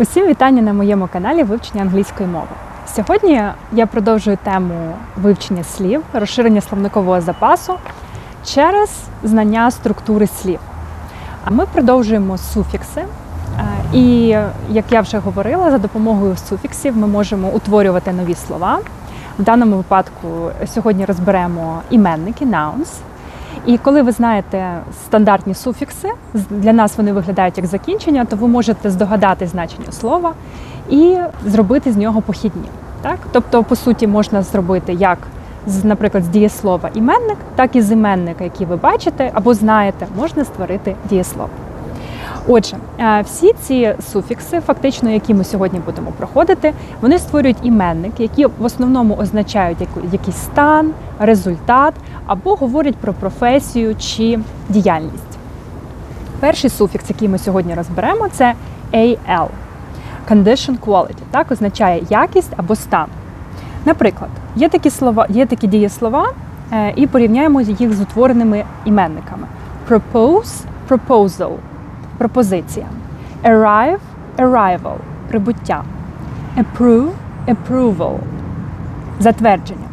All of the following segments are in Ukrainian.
Усім вітання на моєму каналі вивчення англійської мови. Сьогодні я продовжую тему вивчення слів, розширення словникового запасу через знання структури слів. А ми продовжуємо суфікси. Е, І як я вже говорила, за допомогою суфіксів ми можемо утворювати нові слова. В даному випадку сьогодні розберемо іменники nouns. І коли ви знаєте стандартні суфікси, для нас вони виглядають як закінчення, то ви можете здогадати значення слова і зробити з нього похідні. Так? Тобто, по суті, можна зробити як наприклад, з дієслова іменник, так і з іменника, який ви бачите або знаєте, можна створити дієслово. Отже, е, всі ці суфікси, фактично, які ми сьогодні будемо проходити, вони створюють іменник, які в основному означають якийсь стан, результат або говорять про професію чи діяльність. Перший суфікс, який ми сьогодні розберемо, це AL – condition quality, так означає якість або стан. Наприклад, є такі слова, є такі дієслова, е, і порівняємо їх з утвореними іменниками: propose, proposal, пропозиція, arrive, arrival, прибуття, approve, approval, затвердження,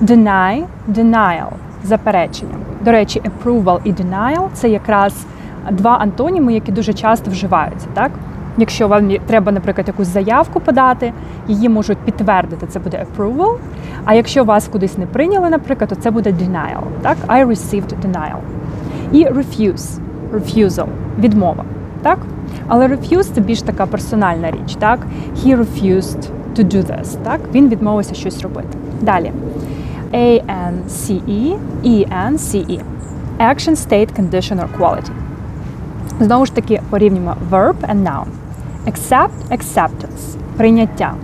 deny, denial, заперечення. До речі, approval і denial це якраз два антоніми, які дуже часто вживаються. Так? Якщо вам треба, наприклад, якусь заявку подати, її можуть підтвердити, це буде approval. А якщо вас кудись не прийняли, наприклад, то це буде denial. Так? I received denial. І refuse, refusal, відмова. Так? Але refuse це більш така персональна річ. Так? He refused to do this. Так? Він відмовився щось робити. Далі. A-N-C-E, E-N-C-E. Action, state, condition or quality. Знову ж таки, порівнюємо verb and noun. Accept – acceptance – прийняття.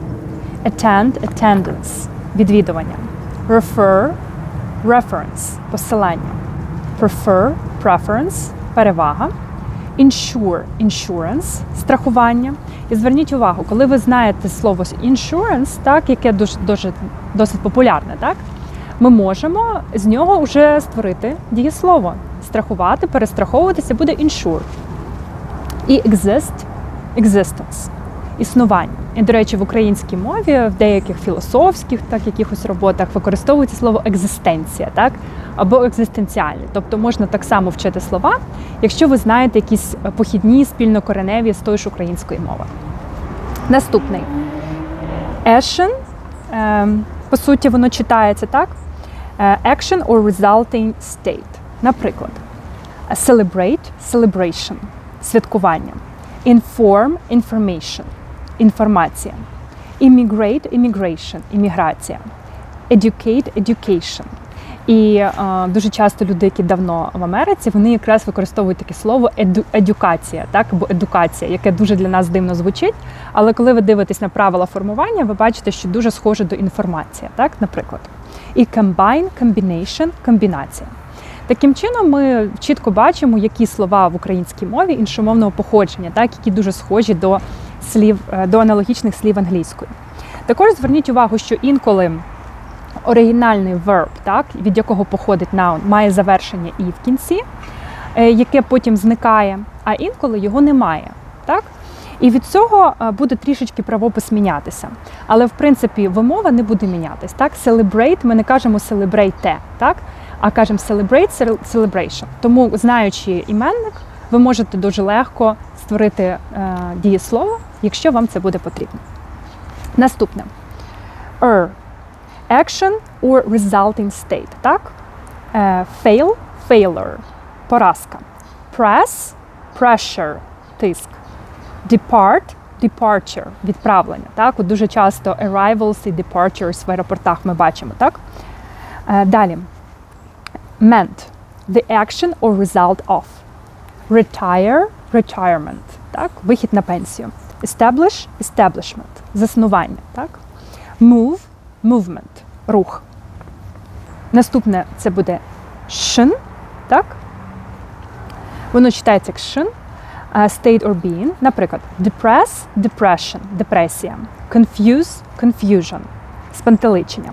Attend – attendance – відвідування. Refer – reference – посилання. Prefer – preference – перевага. Insure – insurance – страхування. І зверніть увагу, коли ви знаєте слово insurance, так, яке дуже, дуже досить популярне, так, ми можемо з нього вже створити дієслово. Страхувати, перестраховуватися буде insure. І exist – existence – існування. І, до речі, в українській мові в деяких філософських так, якихось роботах використовується слово екзистенція, так? або екзистенціальний. Тобто можна так само вчити слова, якщо ви знаєте якісь похідні спільнокореневі з тої ж української мови. Наступний action, ем, по суті, воно читається так. Е, Action or resulting state. Наприклад, celebrate celebration святкування, inform information інформація, immigrate immigration імміграція, educate education. І е, дуже часто люди, які давно в Америці, вони якраз використовують таке слово еду, едукація, так або едукація, яке дуже для нас дивно звучить. Але коли ви дивитесь на правила формування, ви бачите, що дуже схоже до інформація, так, наприклад. І combine, combination – комбінація. Таким чином, ми чітко бачимо, які слова в українській мові іншомовного походження, так, які дуже схожі до слів, е, до аналогічних слів англійської. Також зверніть увагу, що інколи оригінальний verb, так, від якого походить noun, має завершення і в кінці, е, яке потім зникає, а інколи його немає. Так? І від цього е, буде трішечки правопис мінятися. Але в принципі вимова не буде мінятись. Так? Celebrate, ми не кажемо celebrate, так? а кажемо celebrate cel- celebration. Тому, знаючи іменник, ви можете дуже легко створити е, дієслово, якщо вам це буде потрібно. Наступне. Er. Action or resulting state. Так? Е, fail – failure. Поразка. Press – pressure. Тиск. Depart – departure. Відправлення. Так? От дуже часто arrivals і departures в аеропортах ми бачимо. Так? Е, далі. Meant – the action or result of. Retire – retirement. Так? Вихід на пенсію. Establish – establishment. Заснування. Так? Move – movement. Рух. Наступне це буде шин, так? Воно читається як шин, state or being. Наприклад, depress – depression, депресія. Confuse – confusion, спантеличення.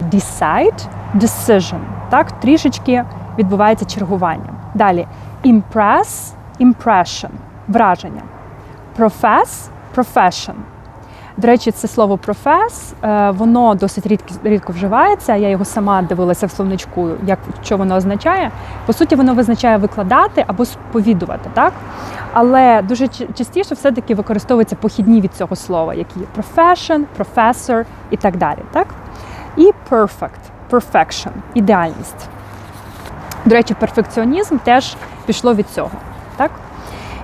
Decide – decision. Так, трішечки відбувається чергування. Далі impress – impression, враження. Profess profession. До речі, це слово е, воно досить рідко, рідко вживається. Я його сама дивилася в словничку, як що воно означає. По суті, воно визначає викладати або сповідувати, так? Але дуже частіше все-таки використовуються похідні від цього слова, які є profession, professor і так далі. Так? І perfect, perfection, ідеальність. До речі, перфекціонізм теж пішло від цього. Так?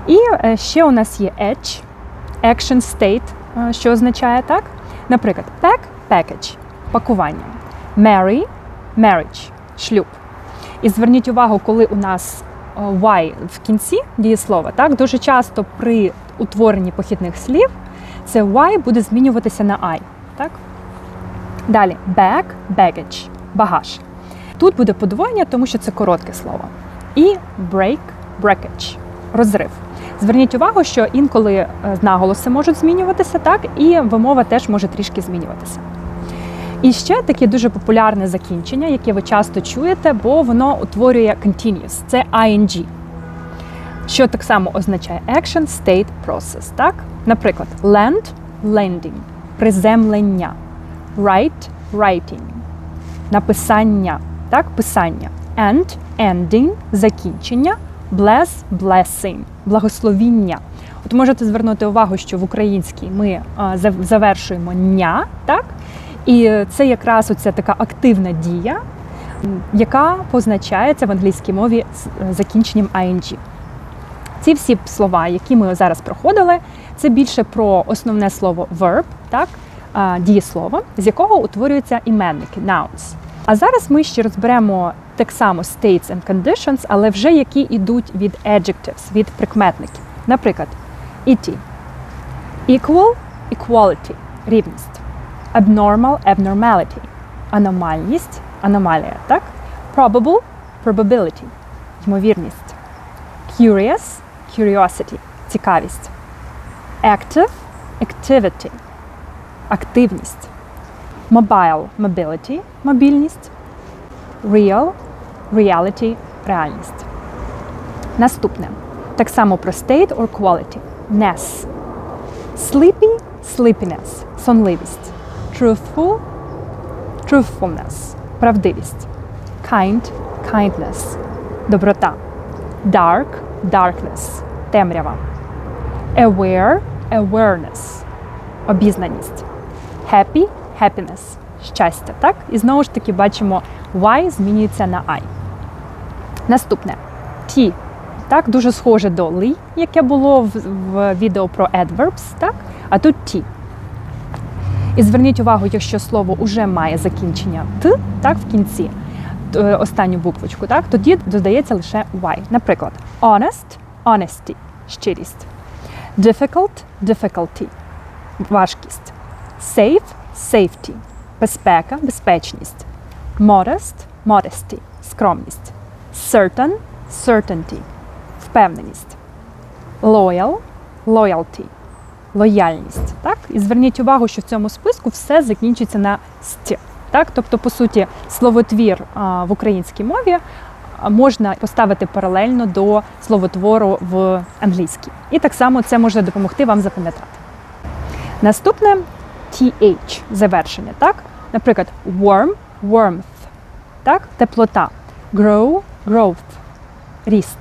І е, ще у нас є edge, action state, е, що означає так. Наприклад, pack – package – пакування, marry – marriage – шлюб. І зверніть увагу, коли у нас е, y в кінці дієслова, так, дуже часто при утворенні похідних слів це y буде змінюватися на I. Так? Далі bag – baggage – багаж. Тут буде подвоєння, тому що це коротке слово. І break – breakage – розрив. Зверніть увагу, що інколи е, наголоси можуть змінюватися, так, і вимова теж може трішки змінюватися. І ще таке дуже популярне закінчення, яке ви часто чуєте, бо воно утворює continuous. Це ing. Що так само означає action, state, process. Так? Наприклад, land lending, приземлення, write writing, написання, так, писання, end ending, закінчення, bless blessing, благословіння. От можете звернути увагу, що в українській ми завершуємо ня, так? І це якраз оця така активна дія, яка позначається в англійській мові з е, закінченням ing. Ці всі слова, які ми зараз проходили, це більше про основне слово verb, так, дієслово, з якого утворюються іменники nouns. А зараз ми ще розберемо так само states and conditions, але вже які йдуть від adjectives, від прикметників. Наприклад, it, equal – equality – рівність, abnormal – abnormality – аномальність – аномалія, так? probable – probability – ймовірність, curious – curiosity – цікавість, active – activity – активність, mobile – mobility – мобільність, real – reality – реальність. Наступне. Так само про state or quality. Ness. Sleepy – sleepiness – сонливість. Truthful – truthfulness – правдивість. Kind – kindness – доброта. Dark – darkness – темрява. Aware – awareness – обізнаність. Happy – happiness – щастя. Так? І знову ж таки бачимо Y змінюється на I. Наступне T. Так, дуже схоже до li, яке було в, в відео про adverbs, так? а тут T. І зверніть увагу, якщо слово вже має закінчення Т, так, в кінці, е, останню буквочку, так, тоді додається лише Y. Наприклад, honest – honesty – щирість. Difficult – difficulty – важкість. Safe – safety – безпека – безпечність. Modest – modesty – скромність. Certain – certainty – впевненість. Loyal – loyalty – лояльність. Так? І зверніть увагу, що в цьому списку все закінчується на «st». Так? Тобто, по суті, словотвір в українській мові можна поставити паралельно до словотвору в англійській. І так само це може допомогти вам запам'ятати. Наступне TH завершення. Так? Наприклад, warm – warmth, теплота, grow – growth, ріст,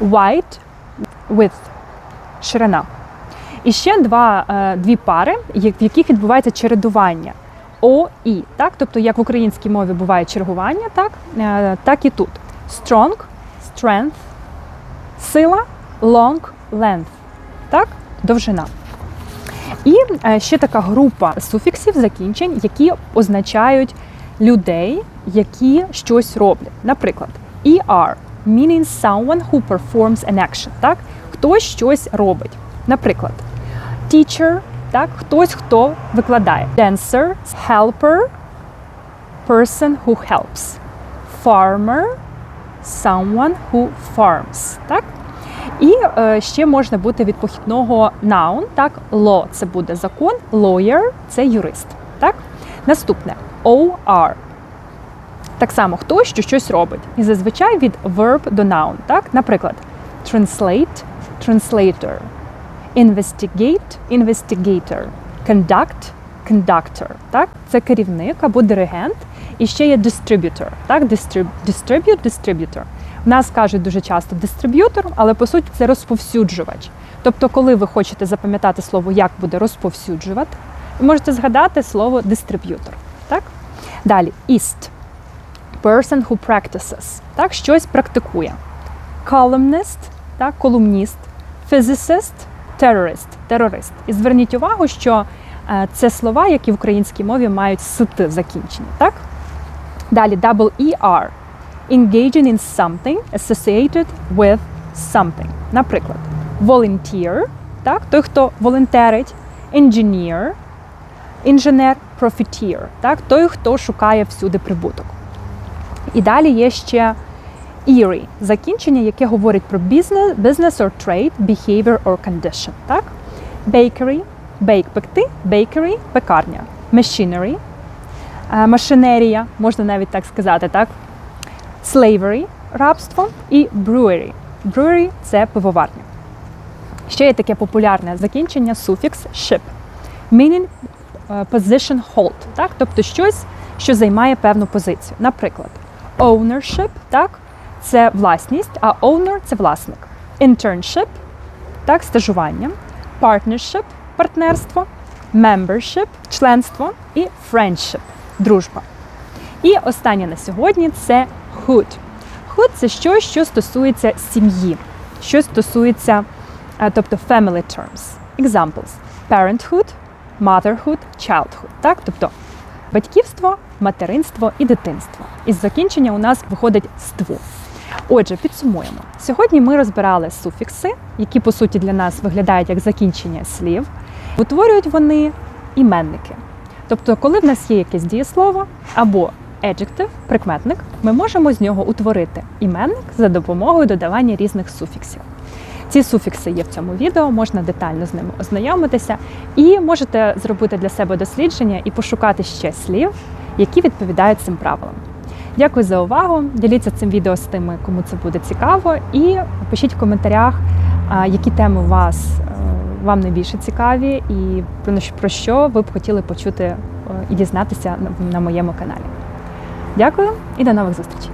wide – width, ширина. І ще два, е, дві пари, в яких відбувається чередування О і. Так? Тобто, як в українській мові буває чергування, так, е, так і тут. Strong – strength, сила – long – length, так? довжина. І е, ще така група суфіксів, закінчень, які означають людей, які щось роблять. Наприклад, ER – meaning someone who performs an action. Так? Хтось щось робить. Наприклад, teacher – так? хтось, хто викладає. Dancer – helper – person who helps. Farmer – someone who farms. Так? І е, ще можна бути від похідного noun, так, law – це буде закон, lawyer – це юрист. Так? Наступне OR. Так само хтось що щось робить. І зазвичай від verb до noun. Так? Наприклад, translate, translator. investigate, investigator, conduct, conductor. Так? Це керівник або диригент. І ще є distributor, так? Distrib- distribute, distributor. В нас кажуть дуже часто дистриб'ютор, але по суті це розповсюджувач. Тобто, коли ви хочете запам'ятати слово, як буде розповсюджувати, ви можете згадати слово дистриб'ютор. Так? Далі east. Person who practices. Так, щось практикує. Columnist, так, колумніст, physicist, terrorist, терорист. І зверніть увагу, що е, це слова, які в українській мові мають сити закінчення. Так? Далі double ER. Engaging in something associated with something. Наприклад, volunteer, так, той, хто волонтерить, engineer, інженер, profiteer, так, той, хто шукає всюди прибуток. І далі є ще eerie, закінчення, яке говорить про business, business or trade, behavior or condition. Так? Bakery, bake – пекти, bakery – пекарня, machinery, е, машинерія, можна навіть так сказати, так? Slavery – рабство і brewery. Brewery – це пивоварня. Ще є таке популярне закінчення суфікс ship, meaning е, position hold, так? тобто щось, що займає певну позицію. Наприклад, ownership, так? це власність, а owner – це власник. Internship – так, стажування, partnership – партнерство, membership – членство і friendship – дружба. І останнє на сьогодні це hood. Hood – це щось, що стосується сім'ї, що стосується, е, тобто family terms. Examples – parenthood, motherhood, childhood. Так? Тобто батьківство, материнство і дитинство. Із закінчення у нас виходить ство. Отже, підсумуємо. Сьогодні ми розбирали суфікси, які по суті для нас виглядають як закінчення слів. Утворюють вони іменники. Тобто, коли в нас є якесь дієслово або adjective, прикметник, ми можемо з нього утворити іменник за допомогою додавання різних суфіксів. Ці суфікси є в цьому відео, можна детально з ними ознайомитися, і можете зробити для себе дослідження і пошукати ще слів, які відповідають цим правилам. Дякую за увагу. Діліться цим відео з тими, кому це буде цікаво, і пишіть в коментарях, які теми вас е, вам найбільше цікаві, і що- про що ви б хотіли почути е, і дізнатися на- на моєму каналі. Дякую і до нових зустрічей!